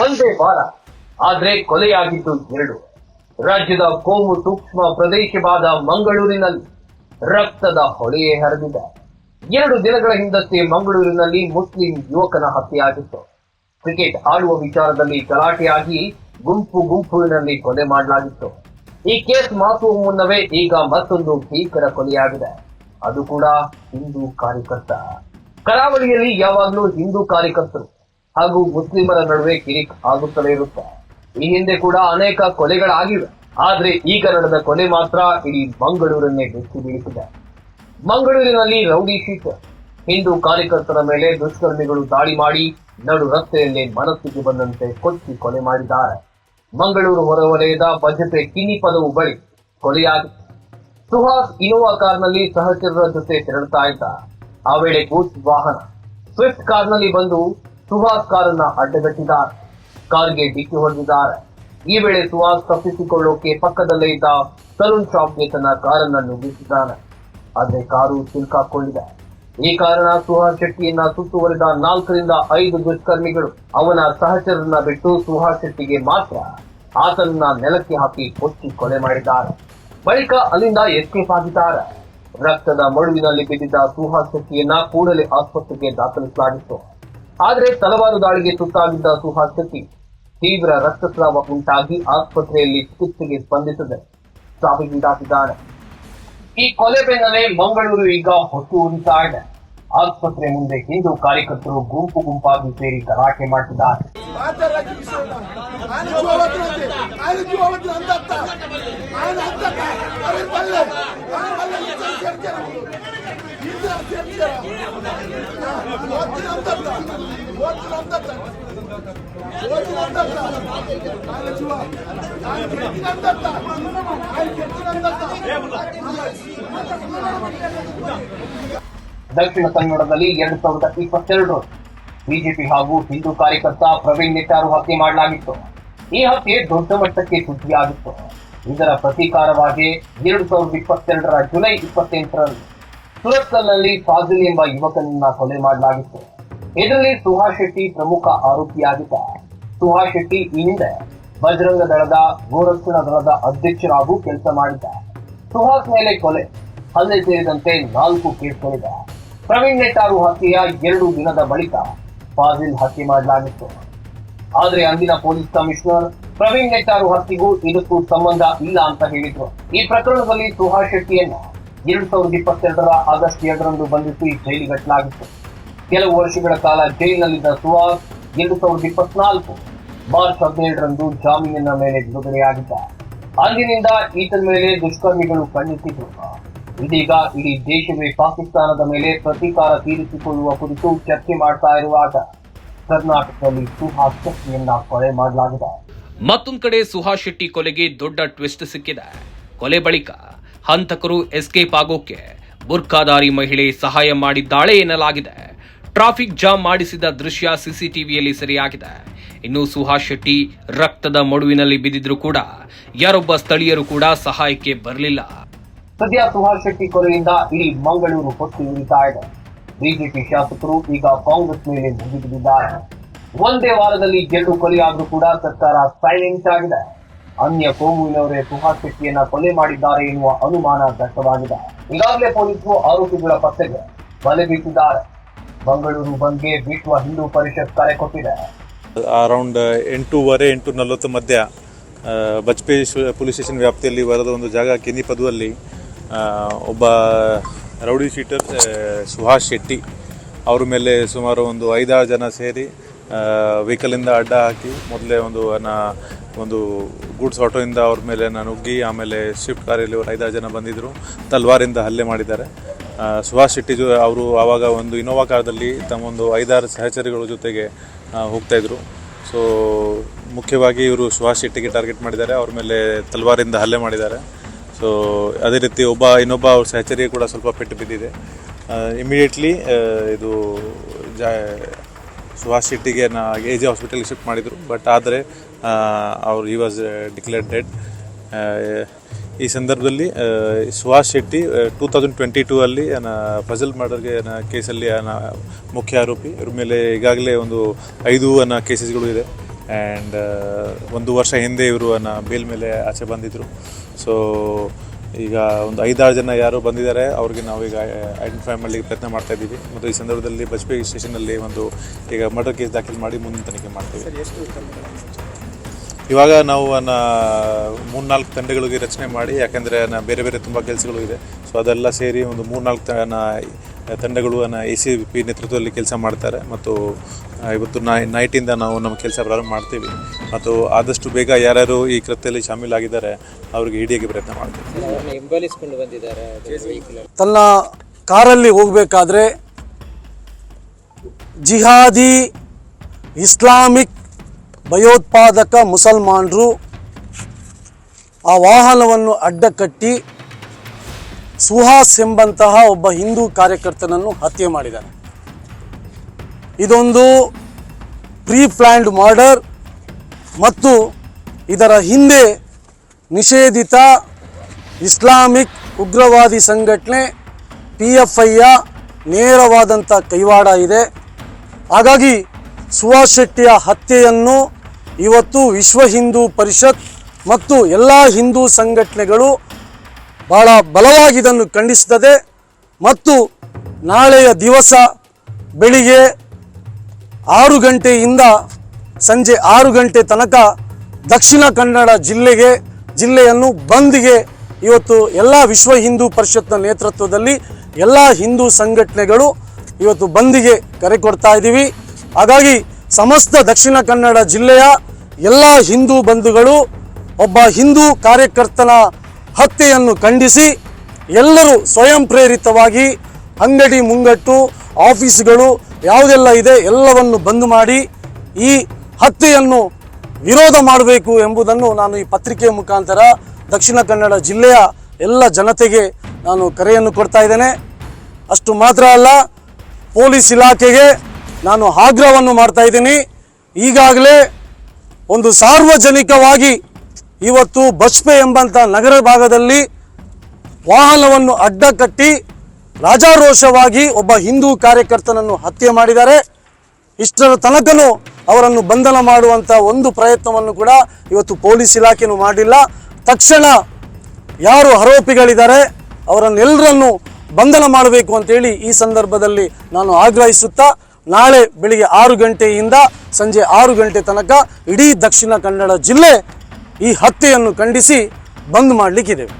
ಒಂದೇ ವಾರ ಆದ್ರೆ ಕೊಲೆಯಾಗಿದ್ದು ಎರಡು. ರಾಜ್ಯದ ಕೋಮು ಸೂಕ್ಷ್ಮ ಪ್ರದೇಶವಾದ ಮಂಗಳೂರಿನಲ್ಲಿ ರಕ್ತದ ಹೊಳೆಯೇ ಹರಿದಿದೆ. ಎರಡು ದಿನಗಳ ಹಿಂದಷ್ಟೇ ಮಂಗಳೂರಿನಲ್ಲಿ ಮುಸ್ಲಿಂ ಯುವಕನ ಹತ್ಯೆಯಾಗಿತ್ತು. ಕ್ರಿಕೆಟ್ ಆಡುವ ವಿಚಾರದಲ್ಲಿ ಗಲಾಟೆಯಾಗಿ ಗುಂಪು ಗುಂಪುವಿನಲ್ಲಿ ಕೊಲೆ ಮಾಡಲಾಗಿತ್ತು. ಈ ಕೇಸ್ ಮಾತುವ ಮುನ್ನವೇ ಈಗ ಮತ್ತೊಂದು ಭೀಕರ ಕೊಲೆಯಾಗಿದೆ. ಅದು ಕೂಡ ಹಿಂದೂ ಕಾರ್ಯಕರ್ತ. ಕರಾವಳಿಯಲ್ಲಿ ಯಾವಾಗಲೂ ಹಿಂದೂ ಕಾರ್ಯಕರ್ತರು ಹಾಗೂ ಮುಸ್ಲಿಮರ ನಡುವೆ ಕಿರಿಕ್ ಆಗುತ್ತಲೇ ಇರುತ್ತೆ? ಈ ಹಿಂದೆ ಕೂಡ ಅನೇಕ ಕೊಲೆಗಳಾಗಿವೆ. ಆದ್ರೆ ಈಗ ನಡೆದ ಕೊಲೆ ಮಾತ್ರ ಇಡೀ ಮಂಗಳೂರನ್ನೇ ಬೆಚ್ಚಿ ಬೀಳಿಸಿದೆ. ಮಂಗಳೂರಿನಲ್ಲಿ ರೌಡಿ ಶೀತ ಹಿಂದೂ ಕಾರ್ಯಕರ್ತರ ಮೇಲೆ ದುಷ್ಕರ್ಮಿಗಳು ದಾಳಿ ಮಾಡಿ ನಡು ರಸ್ತೆಯಲ್ಲೇ ಮನಸ್ಸಿಗೆ ಬಂದಂತೆ ಕೊಚ್ಚಿ ಕೊಲೆ ಮಾಡಿದ್ದಾರೆ. ಮಂಗಳೂರು ಹೊರವಲಯದ ಬಜಪೆ ಕಿನಿ ಪದವು ಬಳಿ ಕೊಲೆಯಾಗಿತ್ತು ಸುಹಾಸ್ ಇನೋವಾ ಕಾರ್ನಲ್ಲಿ ಸಹಚರರ ಜೊತೆ ತೆರಳುತ್ತಾ ಇದ್ದ. ಆ ವೇಳೆ ಗೂಡ್ಸ್ ವಾಹನ. ಸ್ವಿಫ್ಟ್ ಕಾರ್ನಲ್ಲಿ ಬಂದು ಸುಹಾಸ್ ಕಾರನ್ನ ಅಡ್ಡಗಟ್ಟಿದ್ದಾರೆ ಕಾರ್ಗೆ ಡಿಕ್ಕಿ ಹೊಡೆದಿದ್ದಾರೆ. ಈ ವೇಳೆ ಸುಹಾಸ್ ತಪ್ಪಿಸಿಕೊಳ್ಳೋಕೆ ಪಕ್ಕದಲ್ಲೇ ಇದ್ದ ಸಲೂನ್ ಶಾಪ್ಗೆ ತನ್ನ ಕಾರನ್ನ ನುಗ್ಗಿಸಿದ್ದಾನೆ. ಆದ್ರೆ ಕಾರು ಸಿಲ್ಕಾಕೊಂಡಿದೆ. ಈ ಕಾರಣ ಸುಹಾಸ್ ಶೆಟ್ಟಿಯನ್ನ ಸುತ್ತುವರಿದ ನಾಲ್ಕರಿಂದ ಐದು ದುಷ್ಕರ್ಮಿಗಳು, ಅವನ ಸಹಚರನ್ನ ಬಿಟ್ಟು ಸುಹಾಸ್ ಶೆಟ್ಟಿಗೆ ಮಾತ್ರ ಆತನನ್ನ ನೆಲಕ್ಕೆ ಹಾಕಿ ಕೊಚ್ಚಿ ಕೊಲೆ ಮಾಡಿದ್ದಾರೆ. ಬಳಿಕ ಅಲ್ಲಿಂದ ಎಸ್ಕೇಪ್ ಆಗಿದ್ದಾರೆ. ರಕ್ತದ ಮಡುವಿನಲ್ಲಿ ಬಿದ್ದಿದ್ದ ಸುಹಾಸ್ ಶೆಟ್ಟಿಯನ್ನ ಕೂಡಲೇ ಆಸ್ಪತ್ರೆಗೆ ದಾಖಲಿಸಲಾಗಿತ್ತು. ಆದರೆ ತಲವಾರು ದಾಳಿಗೆ ತುತ್ತಾಗಿದ್ದ ಸುಹಾಸ್ ಶೆಟ್ಟಿ ತೀವ್ರ ರಕ್ತಸ್ರಾವ ಉಂಟಾಗಿ ಆಸ್ಪತ್ರೆಯಲ್ಲಿ ಚಿಕಿತ್ಸೆಗೆ ಸ್ಪಂದಿಸದೆ. ಸಾವಿಗೀಡಾಗಿದ್ದಾನೆ ಈ ಕೊಲೆ ಬೆನ್ನಲ್ಲೇ ಮಂಗಳೂರು ಈಗ ಹೊತ್ತು ಉರಿತಾ ಇದೆ ಆಸ್ಪತ್ರೆ ಮುಂದೆ ಹಿಂದೂ ಕಾರ್ಯಕರ್ತರು ಗುಂಪು ಗುಂಪಾಗಿ ಸೇರಿ ಗಲಾಟೆ ಮಾಡ್ತಿದ್ದಾರೆ. ದಕ್ಷಿಣ ಕನ್ನಡದಲ್ಲಿ ಎರಡ್ ಸಾವಿರದ ಇಪ್ಪತ್ತೆರಡು ಬಿಜೆಪಿ ಹಾಗೂ ಹಿಂದೂ ಕಾರ್ಯಕರ್ತ ಪ್ರವೀಣ್ ನೆಟ್ಟಾರು ಹತ್ಯೆ ಮಾಡಲಾಗಿತ್ತು. ಈ ಹತ್ಯೆ ದೊಡ್ಡ ಮಟ್ಟಕ್ಕೆ ಸುದ್ದಿಯಾಗಿತ್ತು. ಇದರ ಪ್ರತೀಕಾರವಾಗಿ ಎರಡು ಸಾವಿರದ ಇಪ್ಪತ್ತೆರಡರ ಜುಲೈ ಇಪ್ಪತ್ತೆಂಟರಲ್ಲಿ ಸುರತ್ಕಲ್ನಲ್ಲಿ ಫಾಜಿಲ್ ಎಂಬ ಯುವಕನನ್ನ ಕೊಲೆ ಮಾಡಲಾಗಿತ್ತು. ಇದರಲ್ಲಿ ಸುಹಾಸ್ ಶೆಟ್ಟಿ ಪ್ರಮುಖ ಆರೋಪಿಯಾಗಿದ್ದ. ಸುಹಾಸ್ ಶೆಟ್ಟಿ ಈ ಹಿಂದೆ ಬಜರಂಗ ದಳದ, ಗೋರಕ್ಷಣಾ ದಳದ ಅಧ್ಯಕ್ಷರಾಗೂ ಕೆಲಸ ಮಾಡಿದ್ದ. ಸುಹಾಸ್ ಮೇಲೆ ಕೊಲೆ, ಹಲ್ಲೆ ಸೇರಿದಂತೆ ನಾಲ್ಕು ಕೇಸ್ಗಳಿದೆ ಪ್ರವೀಣ್ ನೆಟ್ಟಾರು ಹತ್ಯೆಯ ಎರಡು ದಿನದ ಬಳಿಕ ಫಾಜಿಲ್ ಹತ್ಯೆ ಮಾಡಲಾಗಿತ್ತು. ಆದ್ರೆ ಅಂದಿನ ಪೊಲೀಸ್ ಕಮಿಷನರ್ ಪ್ರವೀಣ್ ನೆಟ್ಟಾರು ಹತ್ಯೆಗೂ ಇದಕ್ಕೂ ಸಂಬಂಧ ಇಲ್ಲ ಅಂತ ಹೇಳಿದ್ರು. ಈ ಪ್ರಕರಣದಲ್ಲಿ ಸುಹಾಸ್ ಶೆಟ್ಟಿಯನ್ನ ಎರಡ್ ಸಾವಿರದ ಇಪ್ಪತ್ತೆರಡರ ಆಗಸ್ಟ್ ಎರಡರಂದು ಬಂಧಿಸಿ ಜೈಲಿಗಟ್ಟಲಾಗಿತ್ತು ಕೆಲವು ವರ್ಷಗಳ ಕಾಲ ಜೈಲಿನಲ್ಲಿದ್ದ ಸುಹಾಸ್ ಎರಡು ಸಾವಿರದ ಇಪ್ಪತ್ನಾಲ್ಕು ಮಾರ್ಚ್ ಹದಿನೇಳರಂದು ಜಾಮೀನಿನ ಮೇಲೆ ಬಿಡುಗಡೆಯಾಗಿದ್ದ. ಅಂದಿನಿಂದ ಈತನ ಮೇಲೆ ದುಷ್ಕರ್ಮಿಗಳು ಖಂಡಿಸಿದ್ರು ಇದೀಗ ಇಡೀ ದೇಶವೇ ಪಾಕಿಸ್ತಾನದ ಮೇಲೆ ಪ್ರತೀಕಾರ ತೀರಿಸಿಕೊಳ್ಳುವ ಕುರಿತು ಚರ್ಚೆ ಮಾಡ್ತಾ ಇರುವಾಗ ಕರ್ನಾಟಕದಲ್ಲಿ ಸುಹಾಸ್ ಶೆಟ್ಟಿಯನ್ನ ಕೊಲೆ ಮಾಡಲಾಗಿದೆ. ಮತ್ತೊಂದು ಕಡೆ ಸುಹಾಸ್ ಶೆಟ್ಟಿ ಕೊಲೆಗೆ ದೊಡ್ಡ ಟ್ವಿಸ್ಟ್ ಸಿಕ್ಕಿದೆ. ಕೊಲೆ ಬಳಿಕ ಹಂತಕರು ಎಸ್ಕೇಪ್ ಆಗೋಕೆ ಬುರ್ಖಾದಾರಿ ಮಹಿಳೆ ಸಹಾಯ ಮಾಡಿದ್ದಾಳೆ ಎನ್ನಲಾಗಿದೆ. ಟ್ರಾಫಿಕ್ ಜಾಮ್ ಮಾಡಿಸಿದ ದೃಶ್ಯ ಸಿಸಿಟಿವಿಯಲ್ಲಿ ಸೆರೆಯಾಗಿದೆ. ಇನ್ನು ಸುಹಾಸ್ ಶೆಟ್ಟಿ ರಕ್ತದ ಮಡುವಿನಲ್ಲಿ ಬಿದ್ದಿದ್ರು ಕೂಡ ಯಾರೊಬ್ಬ ಸ್ಥಳೀಯರು ಕೂಡ ಸಹಾಯಕ್ಕೆ ಬರಲಿಲ್ಲ. ಸದ್ಯ ಸುಹಾಸ್ ಶೆಟ್ಟಿ ಕೊಲೆಯಿಂದ ಇಡೀ ಮಂಗಳೂರು ಹೊತ್ತು ಉರಿತಾ ಇದೆ. ಬಿಜೆಪಿ ಶಾಸಕರು ಈಗ ಕಾಂಗ್ರೆಸ್ ಮೇಲೆ ಮುಗಿಬಿದ್ದಿದ್ದಾರೆ. ಒಂದೇ ವಾರದಲ್ಲಿ ಎರಡು ಕೊಲೆಯಾದರೂ ಕೂಡ ಸರ್ಕಾರ ಸೈಲೆಂಟ್ ಆಗಿದೆ. ಅನ್ಯ ಕೋಮುವಿನವರೇ ಸುಹಾಸ್ ಶೆಟ್ಟಿಯನ್ನ ಕೊಲೆ ಮಾಡಿದ್ದಾರೆ ಎನ್ನುವ ಅನುಮಾನ ವ್ಯಕ್ತವಾಗಿದೆ. ಈಗಾಗಲೇ ಪೊಲೀಸರು ಆರೋಪಿಗಳ ಪತ್ತೆಗೆ ಬಲೆ ಬೀಸಿದ್ದಾರೆ. ಮಂಗಳೂರು ಬಂದ್ಗೆ ವಿಶ್ವ ಹಿಂದೂ ಪರಿಷತ್ ಕರೆ ಕೊಟ್ಟಿದೆ. ಅರೌಂಡ್ ಎಂಟೂವರೆ ಎಂಟು ನಲವತ್ತು ಮಧ್ಯ ಬಜ್ಪೇ ಬಜ್ಪೆ ಪೊಲೀಸ್ ಸ್ಟೇಷನ್ ವ್ಯಾಪ್ತಿಯಲ್ಲಿ ಬರದ ಒಂದು ಜಾಗ ಕೆನಿಪದುವಲ್ಲಿ ಒಬ್ಬ ರೌಡಿ ಶೀಟರ್ ಸುಹಾಸ್ ಶೆಟ್ಟಿ, ಅವ್ರ ಮೇಲೆ ಸುಮಾರು ಒಂದು ಐದಾರು ಜನ ಸೇರಿ ವೆಹಿಕಲಿಂದ ಅಡ್ಡ ಹಾಕಿ ಮೊದಲೇ ಒಂದು ಒಂದು ಗೂಡ್ಸ್ ಆಟೋಯಿಂದ ಅವ್ರ ಮೇಲೆ ನಾನು ನುಗ್ಗಿ, ಆಮೇಲೆ ಶಿಫ್ಟ್ ಕಾರಲ್ಲಿ ಒಂದು ಐದಾರು ಜನ ಬಂದಿದ್ದರು ತಲ್ವಾರಿಂದ ಹಲ್ಲೆ ಮಾಡಿದ್ದಾರೆ. ಸುಭಾಷ್ ಶೆಟ್ಟಿಜು ಶೆಟ್ಟಿ ಅವರು ಆವಾಗ ಒಂದು ಇನೋವಾ ಕಾರ್ದಲ್ಲಿ ತಮ್ಮೊಂದು ಐದಾರು ಸಹಚರಿಗಳ ಜೊತೆಗೆ ಹೋಗ್ತಾಯಿದ್ರು ಸೊ ಮುಖ್ಯವಾಗಿ ಇವರು ಸುಭಾಷ್ ಶೆಟ್ಟಿಗೆ ಟಾರ್ಗೆಟ್ ಮಾಡಿದ್ದಾರೆ. ಅವ್ರ ಮೇಲೆ ತಲ್ವಾರಿಂದ ಹಲ್ಲೆ ಮಾಡಿದ್ದಾರೆ. ಸೊ ಅದೇ ರೀತಿ ಒಬ್ಬ, ಇನ್ನೊಬ್ಬ ಅವ್ರ ಸಹಚರಿಗೆ ಕೂಡ ಸ್ವಲ್ಪ ಪೆಟ್ಟು ಬಿದ್ದಿದೆ. ಇಮಿಡಿಯೇಟ್ಲಿ ಇದು ಜಾ ಸುಹಾಸ್ ಶೆಟ್ಟಿಗೆ ನಾ ಎ ಜೆ ಹಾಸ್ಪಿಟಲ್ಗೆ ಶಿಫ್ಟ್ ಮಾಡಿದರು. ಬಟ್ ಆದರೆ ಅವರು ಈ ವಾಸ್ ಡಿಕ್ಲೇರ್ ಡೆಡ್ ಈ ಸಂದರ್ಭದಲ್ಲಿ Suhas Shetty two thousand twenty two ಅಲ್ಲಿ ಫಜಲ್ ಮರ್ಡರ್ಗೆ ಕೇಸಲ್ಲಿ ಮುಖ್ಯ ಆರೋಪಿ. ಇವ್ರ ಮೇಲೆ ಈಗಾಗಲೇ ಒಂದು ಐದು ಅನ್ನ ಕೇಸಸ್ಗಳು ಇದೆ. ಆ್ಯಂಡ್ ಒಂದು ವರ್ಷ ಹಿಂದೆ ಇವರು ಅನ್ನ ಬೇಲ್ ಮೇಲೆ ಆಚೆ ಬಂದಿದ್ದರು ಸೊ ಈಗ ಒಂದು ಐದಾರು ಜನ ಯಾರು ಬಂದಿದ್ದಾರೆ ಅವ್ರಿಗೆ ನಾವೀಗ ಐಡೆಂಟಿಫೈ ಮಾಡಲಿಕ್ಕೆ ಪ್ರಯತ್ನ ಮಾಡ್ತಾ ಇದ್ದೀವಿ. ಮತ್ತು ಈ ಸಂದರ್ಭದಲ್ಲಿ ಬಜ್ಪೆ ಸ್ಟೇಷನಲ್ಲಿ ಒಂದು ಈಗ ಮರ್ಡರ್ ಕೇಸ್ ದಾಖಲು ಮಾಡಿ ಮುಂದಿನ ತನಿಖೆ ಮಾಡ್ತೀವಿ. ಇವಾಗ ನಾವು ಅನ್ನ ಮೂರ್ನಾಲ್ಕು ತಂಡಗಳಿಗೆ ರಚನೆ ಮಾಡಿ ಯಾಕೆಂದರೆ ನ ಬೇರೆ ಬೇರೆ ತುಂಬ ಕೆಲಸಗಳು ಇದೆ. ಸೊ ಅದೆಲ್ಲ ಸೇರಿ ಒಂದು ಮೂರ್ನಾಲ್ಕು ತ- ತಂಡಗಳು ಎ ಸಿ ಪಿ ನೇತೃತ್ವದಲ್ಲಿ ಕೆಲಸ ಮಾಡ್ತಾರೆ. ಮತ್ತು ಇವತ್ತು ನೈ ನೈಟಿಂದ ನಾವು ನಮ್ಮ ಕೆಲಸ ಪ್ರಾರಂಭ ಮಾಡ್ತೀವಿ. ಮತ್ತು ಆದಷ್ಟು ಬೇಗ ಯಾರ್ಯಾರು ಈ ಕೃತ್ಯದಲ್ಲಿ ಶಾಮೀಲಾಗಿದ್ದಾರೆ ಅವರಿಗೆ ಹಿಡಿಯೋಕ್ಕೆ ಪ್ರಯತ್ನ ಮಾಡ್ತೀವಿ. ತನ್ನ ಕಾರಲ್ಲಿ ಹೋಗಬೇಕಾದ್ರೆ ಜಿಹಾದಿ ಇಸ್ಲಾಮಿಕ್ ಭಯೋತ್ಪಾದಕ ಮುಸಲ್ಮಾನರು ಆ ವಾಹನವನ್ನು ಅಡ್ಡಕಟ್ಟಿ ಸುಹಾಸ್ ಎಂಬಂತಹ ಒಬ್ಬ ಹಿಂದೂ ಕಾರ್ಯಕರ್ತನನ್ನು ಹತ್ಯೆ ಮಾಡಿದ್ದಾರೆ ಇದೊಂದು ಪ್ರೀ ಪ್ಲ್ಯಾಂಡ್ ಮರ್ಡರ್ ಮತ್ತು ಇದರ ಹಿಂದೆ ನಿಷೇಧಿತ ಇಸ್ಲಾಮಿಕ್ ಉಗ್ರವಾದಿ ಸಂಘಟನೆ ಪಿ ಎಫ್ ಐಯ ನೇರವಾದಂಥ ಕೈವಾಡ ಇದೆ. ಹಾಗಾಗಿ ಸುಹಾಸ್ ಶೆಟ್ಟಿಯ ಹತ್ಯೆಯನ್ನು ಇವತ್ತು ವಿಶ್ವ ಹಿಂದೂ ಪರಿಷತ್ ಮತ್ತು ಎಲ್ಲ ಹಿಂದೂ ಸಂಘಟನೆಗಳು ಬಹಳ ಬಲವಾಗಿ ಇದನ್ನು ಖಂಡಿಸುತ್ತದೆ. ಮತ್ತು ನಾಳೆಯ ದಿವಸ ಬೆಳಿಗ್ಗೆ ಆರು ಗಂಟೆಯಿಂದ ಸಂಜೆ ಆರು ಗಂಟೆ ತನಕ ದಕ್ಷಿಣ ಕನ್ನಡ ಜಿಲ್ಲೆಗೆ, ಜಿಲ್ಲೆಯನ್ನು ಬಂದ್ಗೆ ಇವತ್ತು ಎಲ್ಲ ವಿಶ್ವ ಹಿಂದೂ ಪರಿಷತ್ನ ನೇತೃತ್ವದಲ್ಲಿ ಎಲ್ಲ ಹಿಂದೂ ಸಂಘಟನೆಗಳು ಇವತ್ತು ಬಂದಿಗೆ ಕರೆ ಕೊಡ್ತಾ ಇದ್ದೀವಿ. ಹಾಗಾಗಿ ಸಮಸ್ತ ದಕ್ಷಿಣ ಕನ್ನಡ ಜಿಲ್ಲೆಯ ಎಲ್ಲ ಹಿಂದೂ ಬಂಧುಗಳು, ಒಬ್ಬ ಹಿಂದೂ ಕಾರ್ಯಕರ್ತನ ಹತ್ಯೆಯನ್ನು ಖಂಡಿಸಿ ಎಲ್ಲರೂ ಸ್ವಯಂ ಪ್ರೇರಿತವಾಗಿ ಅಂಗಡಿ ಮುಂಗಟ್ಟು, ಆಫೀಸ್ಗಳು ಯಾವುದೆಲ್ಲ ಇದೆ ಎಲ್ಲವನ್ನು ಬಂದ್ ಮಾಡಿ ಈ ಹತ್ಯೆಯನ್ನು ವಿರೋಧ ಮಾಡಬೇಕು ಎಂಬುದನ್ನು ನಾನು ಈ ಪತ್ರಿಕೆಯ ಮುಖಾಂತರ ದಕ್ಷಿಣ ಕನ್ನಡ ಜಿಲ್ಲೆಯ ಎಲ್ಲ ಜನತೆಗೆ ನಾನು ಕರೆಯನ್ನು ಕೊಡ್ತಾ ಇದ್ದೇನೆ. ಅಷ್ಟು ಮಾತ್ರ ಅಲ್ಲ, ಪೊಲೀಸ್ ಇಲಾಖೆಗೆ ನಾನು ಆಗ್ರಹವನ್ನು ಮಾಡ್ತಾ ಇದ್ದೀನಿ. ಈಗಾಗಲೇ ಒಂದು ಸಾರ್ವಜನಿಕವಾಗಿ ಇವತ್ತು ಬಸ್ಪೆ ಎಂಬಂಥ ನಗರ ಭಾಗದಲ್ಲಿ ವಾಹನವನ್ನು ಅಡ್ಡ ಕಟ್ಟಿ ರಾಜಾರೋಷವಾಗಿ ಒಬ್ಬ ಹಿಂದೂ ಕಾರ್ಯಕರ್ತನನ್ನು ಹತ್ಯೆ ಮಾಡಿದ್ದಾರೆ. ಇಷ್ಟರ ತನಕನೂ ಅವರನ್ನು ಬಂಧನ ಮಾಡುವಂಥ ಒಂದು ಪ್ರಯತ್ನವನ್ನು ಕೂಡ ಇವತ್ತು ಪೊಲೀಸ್ ಇಲಾಖೆನೂ ಮಾಡಿಲ್ಲ. ತಕ್ಷಣ ಯಾರು ಆರೋಪಿಗಳಿದ್ದಾರೆ, ಅವರನ್ನೆಲ್ಲರನ್ನು ಬಂಧನ ಮಾಡಬೇಕು ಅಂತೇಳಿ ಈ ಸಂದರ್ಭದಲ್ಲಿ ನಾನು ಆಗ್ರಹಿಸುತ್ತಾ, ನಾಳೆ ಬೆಳಿಗ್ಗೆ ಆರು ಗಂಟೆಯಿಂದ ಸಂಜೆ ಆರು ಗಂಟೆ ತನಕ ಇಡೀ ದಕ್ಷಿಣ ಕನ್ನಡ ಜಿಲ್ಲೆ ಈ ಹತ್ಯೆಯನ್ನು ಖಂಡಿಸಿ ಬಂದ್ ಮಾಡಲಿಕ್ಕಿದ್ದೇವೆ